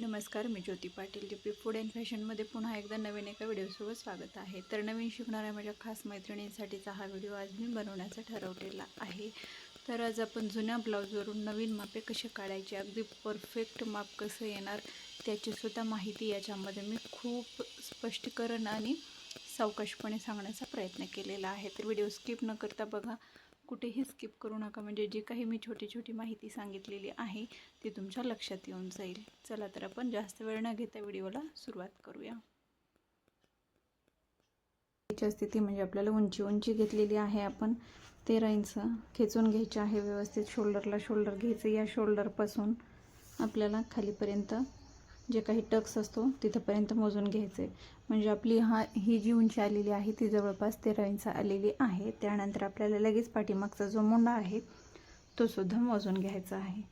नमस्कार मी Jyoti Patil J P food and फॅशनमध्ये पुन्हा एकदा नवीन एका व्हिडिओसोबत स्वागत आहे. तर नवीन शिकणाऱ्या माझ्या खास मैत्रिणींसाठीचा हा व्हिडिओ आज मी बनवण्याचा ठरवलेला आहे. तर आज आपण जुन्या ब्लाऊजवरून नवीन मापे कसे काढायचे अगदी परफेक्ट माप कसं येणार त्याचीसुद्धा माहिती याच्यामध्ये मी खूप स्पष्टीकरण आणि सावकाशपणे सांगण्याचा प्रयत्न केलेला आहे. तर व्हिडिओ स्किप न करता बघा कुठेही स्किप करू नका. म्हणजे जी काही मी छोटी छोटी माहिती सांगितलेली आहे ती तुमच्या लक्षात येऊन जाईल. चला तर आपण जास्त वेळ न घेता व्हिडिओला सुरुवात करूया. स्थिती म्हणजे आपल्याला उंची उंची घेतलेली आहे आपण. तेरा इंच खेचून घ्यायचं आहे व्यवस्थित. शोल्डरला शोल्डर घ्यायचं. या शोल्डरपासून आपल्याला खालीपर्यंत जे काही टक्स असतो तिथंपर्यंत मोजून घ्यायचे. म्हणजे आपली हा ही जी उंची आलेली आहे ती जवळपास तेरा इंच आलेली आहे. त्यानंतर आपल्याला लगेच पाठीमागचा जो मोंडा आहे तो सुद्धा मोजून घ्यायचा आहे.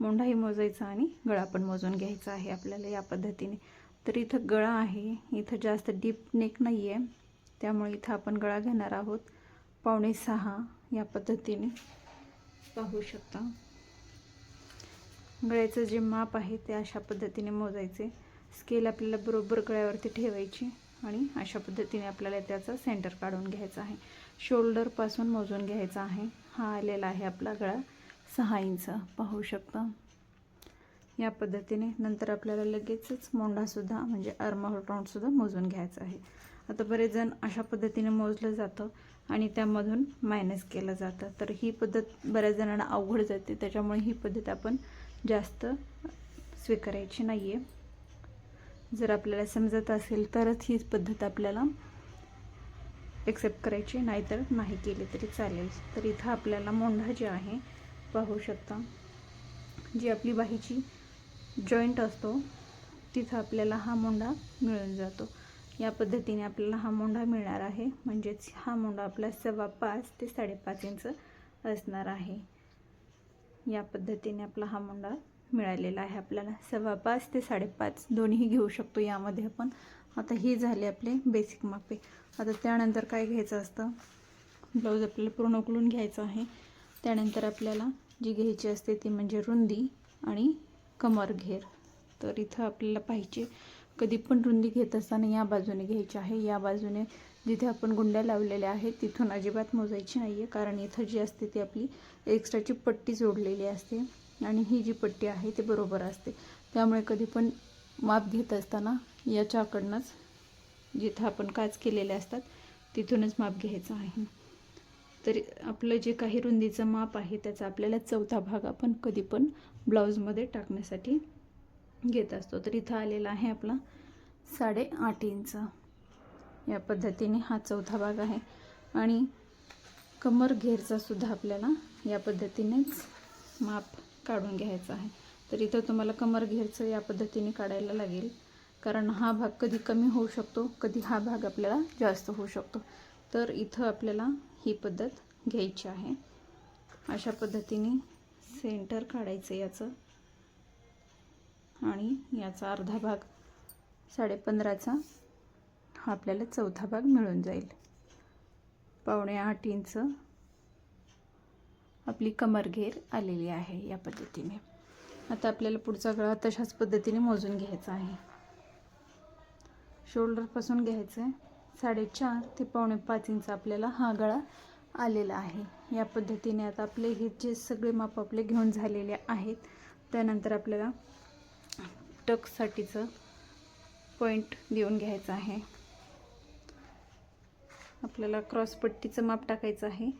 मोंढाही मोजायचा आणि गळा पण मोजून घ्यायचा आहे आपल्याला या पद्धतीने. तर इथं गळा आहे इथं जास्त डीप नेक नाही आहे त्यामुळे इथं आपण गळा घेणार आहोत. पावणे सहा या पद्धतीने पाहू शकता. गळ्याचं जे माप आहे ते अशा पद्धतीने मोजायचे. स्केल आपल्याला बरोबर गळ्यावरती ठेवायची आणि अशा पद्धतीने आपल्याला त्याचा सेंटर काढून घ्यायचा आहे. शोल्डरपासून मोजून घ्यायचा आहे. हा आलेला आहे आपला गळा सहा इंच. पाहू शकता. या पद्धतीने नंतर आपल्याला लगेचच मोंढासुद्धा म्हणजे आर्महोल राऊंडसुद्धा मोजून घ्यायचा आहे. आता बरेच जण अशा पद्धतीने मोजलं जातं आणि त्यामधून मायनस केलं जातं. तर ही पद्धत बऱ्याच जणांना अवघड जाते. त्याच्यामुळे ही पद्धत आपण जास्त स्वीकारायची नाही आहे जर आपल्याला समजत असेल तरच ही पद्धत आपल्याला एक्सेप्ट करायची नाहीतर नाही केली तरी चालेल. तर इथं आपल्याला मोंढा जे आहे पाहू शकता. जी आपली बाहीची जॉईंट असतो तिथं आपल्याला हा मोंढा मिळून जातो. या पद्धतीने आपल्याला हा मोंढा मिळणार आहे. म्हणजेच हा मोंढा आपला सव्वा पाच ते साडेपाच इंच असणार आहे. या पद्धतीने आपला हा मुंडा मिळालेला आहे. आपल्याला सव्वा पाच ते साडेपाच दोन्ही घेऊ शकतो यामध्ये आपण. आता ही झाली आपले बेसिक मापे. आता त्यानंतर काय घ्यायचं असतं? ब्लाऊज आपल्याला पूर्ण उकलून घ्यायचं आहे. त्यानंतर आपल्याला जी घ्यायची असते ती म्हणजे रुंदी आणि कमर घेर. तर इथं आपल्याला पाहिजे. कधी पण रुंदी घेत असताना या बाजूने घ्यायची आहे. या बाजूने जिथे आपण गुंड्या लावलेल्या आहेत तिथून अजिबात मोजायची नाही आहे कारण इथं जी असते ती आपली एक्स्ट्राची पट्टी जोडलेली असते आणि ही जी पट्टी आहे ती बरोबर असते. त्यामुळे कधी पण माप घेत असताना याच्याकडनंच जिथं आपण काच केलेले असतात तिथूनच माप घ्यायचं आहे. तर आपलं जे काही रुंदीचं माप आहे त्याचा आपल्याला चौथा भाग आपण कधी पण ब्लाऊजमध्ये टाकण्यासाठी घेत असतो. तर इथं आलेला आहे आपला साडेआठ इंच. या पद्धतीने हा चौथा भाग आहे. आणि कमर घेरचा सुद्धा आपल्याला या पद्धतीनेच माप काढून घ्यायचा आहे. तर इथं तुम्हाला कमर घेरचं या पद्धतीने काढायला लागेल. कारण हा भाग कधी कमी होऊ शकतो कधी हा भाग आपल्याला जास्त होऊ शकतो. तर इथं आपल्याला ही पद्धत घ्यायची आहे. अशा पद्धतीने सेंटर काढायचं याचं. आणि याचा अर्धा भाग साडेपंधराचा हा आपल्याला चौथा भाग मिळून जाईल. पावणे आठ इंच आपली कमर घेर आलेली आहे या पद्धतीने. आता आपल्याला पुढचा गळा तशाच पद्धतीने मोजून घ्यायचा आहे. शोल्डरपासून घ्यायचं आहे साडेचार ते पावणे पाच इंच आपल्याला हा गळा आलेला आहे. या पद्धतीने आता आपले हे जे सगळे माप आपले घेऊन झालेले आहेत त्यानंतर आपल्याला टकसाठीचं पॉईंट देऊन घ्यायचं आहे. आपल्याला क्रॉसपट्टीचं माप टाकायचं आहे.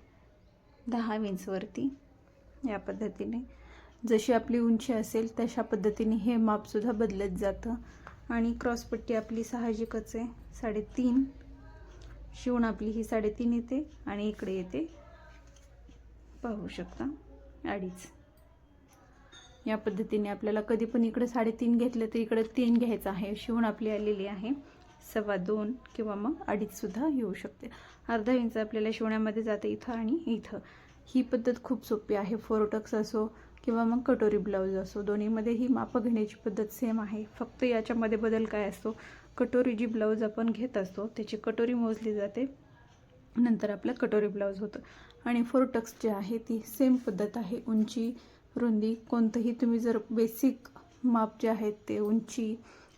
दहा इंचवरती या पद्धतीने. जशी आपली उंची असेल तशा पद्धतीने हे मापसुद्धा बदलत जातं. आणि क्रॉसपट्टी आपली साहजिकच आहे. साडेतीन. शिवण आपली ही साडेतीन येते आणि इकडे येते. पाहू शकता. अडीच. या पद्धतीने आपल्याला कधी पण इकडे साडेतीन घेतलं तर इकडे तीन घ्यायचं आहे. शिवण आपली आलेली आहे. सव्वा दोन किंवा मग अडीचसुद्धा येऊ शकते. अर्धा इंच आपल्याला शिवण्यामध्ये जाते इथं आणि इथं. ही पद्धत खूप सोपी आहे. फोरोटक्स असो किंवा मग कटोरी ब्लाऊज असो दोन्हीमध्ये ही मापं घेण्याची पद्धत सेम आहे. फक्त याच्यामध्ये बदल काय असतो? कटोरी जी ब्लाऊज आपण घेत असतो त्याची कटोरी मोजली जाते. नंतर आपलं कटोरी ब्लाऊज होतं. आणि फोरोटक्स जे आहे ती सेम पद्धत आहे. उंची रुंदी कोणतंही तुम्ही जर बेसिक माप जे आहेत ते उंची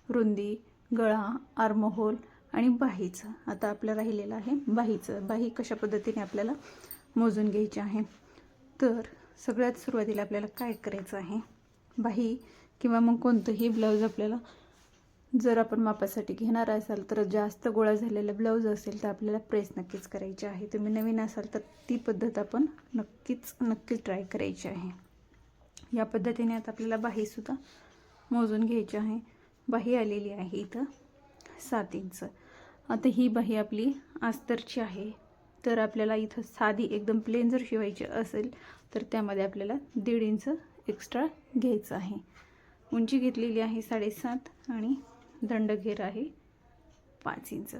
रुंदी गळा आर्महोल आणि बाहीचं. आता आपलं राहिलेलं आहे बाहीचं. बाही कशा पद्धतीने आपल्याला मोजून घ्यायची आहे? तर सगळ्यात सुरुवातीला आपल्याला काय करायचं आहे? बाही किंवा मग कोणतंही ब्लाऊज आपल्याला जर आपण मापासाठी घेणार असाल तर जास्त गोळा झालेला ब्लाऊज असेल तर आपल्याला प्रेस नक्कीच करायची आहे. तुम्ही नवीन असाल तर ती पद्धत आपण नक्कीच नक्कीच ट्राय करायची आहे. या पद्धतीने आता आपल्याला बाहीसुद्धा मोजून घ्यायची आहे. बाही आलेली आहे इथं सात इंच आता ही बाही आपली आस्तरची आहे. तर आपल्याला इथं साधी एकदम प्लेन जर शिवायची असेल तर त्यामध्ये आपल्याला दीड इंच एक्स्ट्रा घ्यायचं आहे. उंची घेतलेली आहे साडेसात आणि दंडघेर आहे पाच इंच.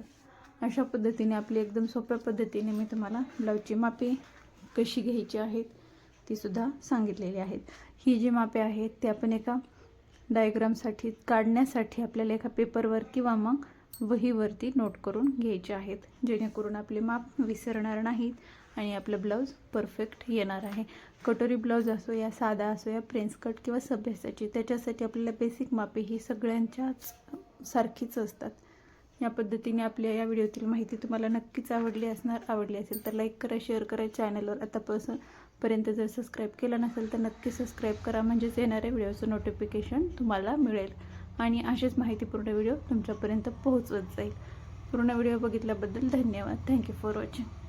अशा पद्धतीने आपली एकदम सोप्या पद्धतीने मी तुम्हाला ब्लाऊजची मापे कशी घ्यायची आहेत तीसुद्धा सांगितलेली आहेत. ही जी मापे आहेत ते आपण एका डायग्रामसाठी काढण्यासाठी आपल्याला एका पेपरवर किंवा मग वहीवरती नोट करून घ्यायचे आहेत. जेणेकरून आपले माप विसरणार नाहीत आणि आपलं ब्लाऊज परफेक्ट येणार आहे. कटोरी ब्लाऊज असो या साधा असो या प्रिन्स कट किंवा सभ्यासाची त्याच्यासाठी आपल्याला बेसिक मापे ही सगळ्यांच्याच सारखीच असतात. या पद्धतीने आपल्या या व्हिडिओतील माहिती तुम्हाला नक्कीच आवडली असणार. आवडली असेल तर लाईक करा शेअर करा चॅनलवर आतापासून पर्यंत जर सबस्क्राईब केलं नसेल तर नक्की सबस्क्राईब करा. म्हणजेच येणाऱ्या व्हिडिओचं नोटिफिकेशन तुम्हाला मिळेल. आणि अशीच माहितीपूर्ण व्हिडिओ तुमच्यापर्यंत पोहोचवत जाईल. पूर्ण व्हिडिओ बघितल्याबद्दल धन्यवाद. Thank you for watching